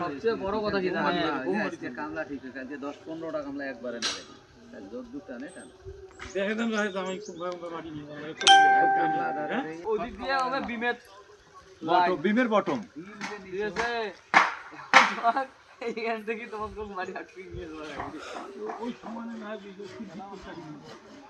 সবচেয়ে বড় কথা কি জানেন? কামলা ঠিক আছে আজকে দশ পনেরোটা কামলা একবারে নেবে জোর দুটা নেই টান। দেখে দেন ভাই আমি খুব ভয়ঙ্কর মাটি নিয়ে কামলা আদারে ওদিক দিয়ে হবে বিমের বটম বিমের বটম। দিয়েছে। এইখান থেকে তোমার কোন মাটি আটকে নিয়ে যাওয়া ওই সমানে না।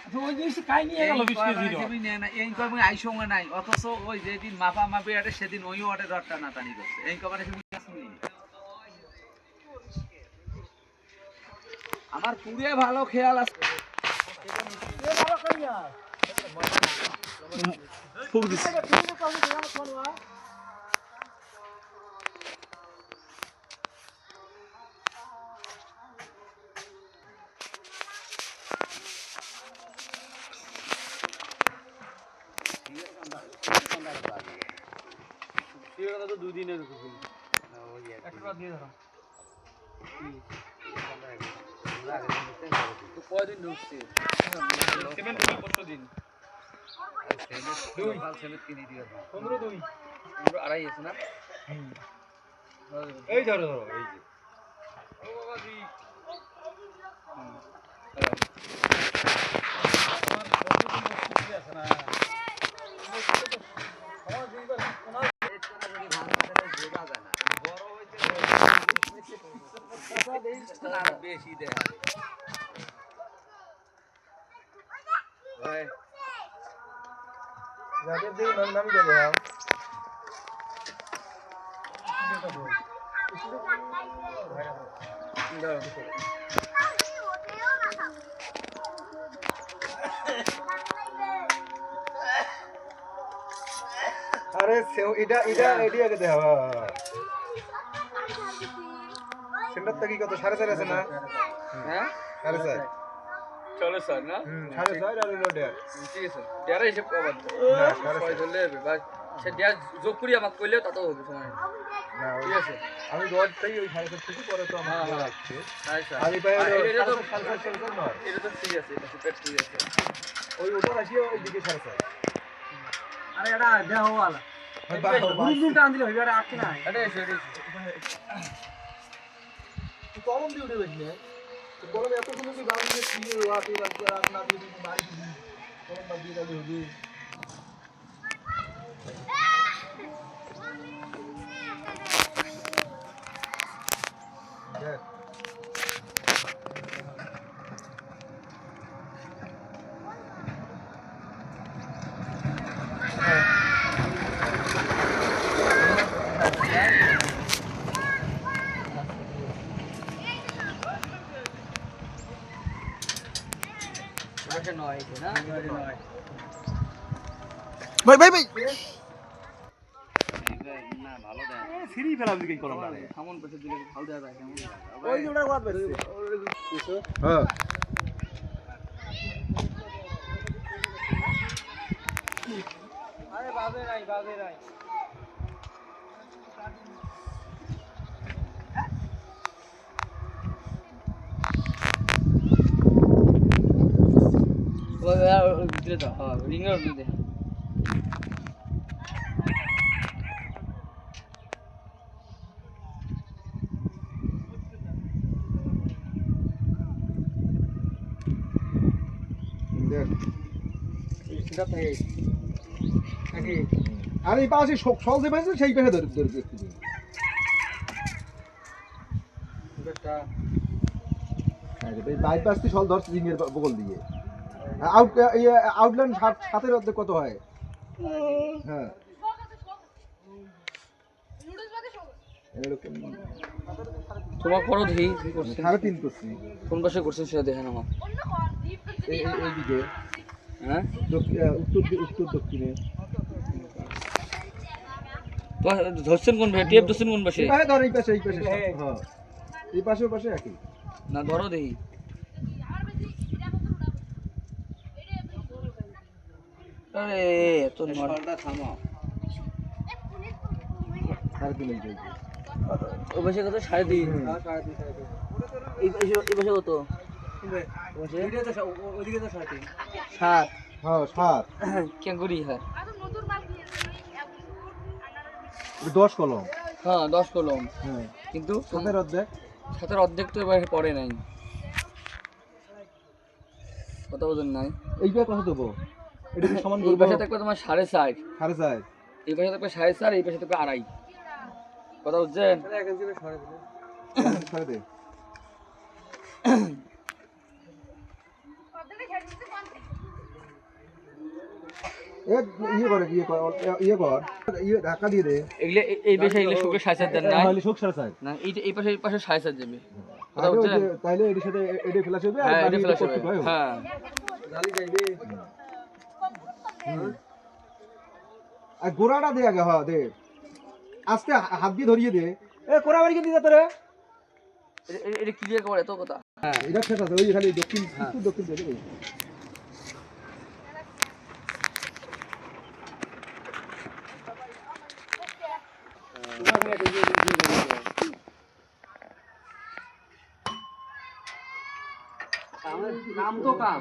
ওই জিনিস কাই নিয়ে গেল? বিশ কেজি এই কবে আই সঙ্গে নাই অথচ ওই যেদিন মাপা মাপি আটে সেদিন ওই ওয়াটে ডট টানাটানি করছে। এই কবে আমার পুরে ভালো খেয়াল আছে। দিনের কদিন ঢুকছে পরশু দিন। পনেরো দুই। আড়াই আছে না? এই ধরো ধরো এই যে। বেশি দেয়। যাদের দিয়ে নাম নামি হ্যাঁ আরে সেও এটা এটা এডি আগে দেওয়া সেন্টার থেকে কত? সাড়ে চার আছে না? হ্যাঁ? সাড়ে চার। চলো স্যার না? সাড়ে ছয় আর হলো দেড়। ঠিক আছে। দেড়াই হিসেব করবার তো না সাড়ে ছয় ছয় ধরলে হবে। বা সে দেড় যোগ করি আমাকে করলেও তাতেও হবে সময়। ওই ঠিক আছে। আমি রড থেকে ওই সাড়ে চার থেকে পরে তো আমার। লাগছে আর এটা তো সাড়ে চার সাড়ে চার নয়। এটা তো ঠিক আছে এটা পেট ঠিক আছে। ওই ওটা আসিও ওই দিকে সাড়ে চার। আরে এটা দেহ ওয়ালা। বাহ, টান দিলে হইবে আর আটকে না এটা এসে। কলম দিয়ে উঠে তো কলম এত সুন্দর বাড়ি দিয়ে ছিঁড়ে রাতে রাতে রাত না দিয়ে বাড়ি বাদ দিয়ে তাহলে ভাই ভাই ভাই। না ভালো দেয় সিঁড়ি ফেলাম দিকে কলম সামন পেছে দিলে ভালো দেওয়া যায় কেমন ওই ওটা ওয়াট হ্যাঁ। আরে বাবে নাই বাবে নাই ভিতরে আর এই পাশে সল যে পাইছে সেই পাশে ধরে ধরে এই বাইপাস তুই সল ধরছে, রিংয়ের বগল দিয়ে। আউট আউটলাইন সাতের অর্ধেক কত হয়? হ্যাঁ। তোমার করো দেখি সাড়ে তিন করছি। কোন পাশে করছেন সেটা দেখেন আমার। এই এই- এইদিকে হ্যাঁ? উত্তর উত্তর দক্ষিণে। ধরছেন কোন ভাই টেপ ধরছেন কোন পাশে? এই ধর এই পাশে এই পাশে হ্যাঁ। এই পাশে পাশে একই। না ধরো দেখি। আরে তোর মারটা থামাও সাড়ে তিন ইঞ্চি ও পাশে কত? সাড়ে তিন। এই পাশে কত? সাত। হ্যাঁ সাত। কেন করি হ্যাঁ দশ কলম। হ্যাঁ দশ কলম। হ্যাঁ। কিন্তু সাতের অর্ধেক। সাতের অর্ধেক তো এবার পড়ে নাই। কত ওজন নাই। এইবার কত দেবো? এটা কি সমান এই করব পাশে থাকবে তোমার সাড়ে চার। সাড়ে চার। এই পাশে থাকবে সাড়ে চার এই পাশে থাকবে আড়াই। কথা বুঝছেন? সাড়ে দে। ইয়ে করে ইয়ে কর ইয়ে কর। ইয়ে ধাক্কা দিয়ে দে। এগুলো এই- এই পাশে এগুলো শুকে সাড়ে চার না তাহলে শোক সাড়ে চার। না এই এই পাশে এই পাশে সাড়ে চার যাবে কথা তাহলে সাথে এ- ফেলা যাবে আর হ্যাঁ এটা হবে। হ্যাঁ। আর গোড়াটা দে আগে হ্যাঁ দে। আস্তে হাত দিয়ে ধরিয়ে দে। এ কোরা বাড়ি দিয়ে তোরে এটা- এটা- এটা ক্লিয়ার করে? তো কথা? এটা শেষ আছে ওই খালি দক্ষিণ দক্ষিণ দিয়ে দেবে। কাম তো কাম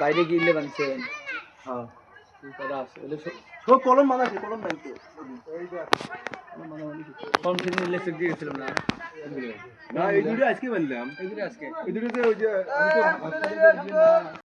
বাইরে গিয়ে বানছেন হ্যাঁ কলম বাঁধা আছে। কলম নাই তো কম খেতে ইলেকট্রিক দিয়ে গেছিলাম না না এই দুটো আজকে বানলাম এগুলো আজকে এই দুটোতে ওই যে আমি তো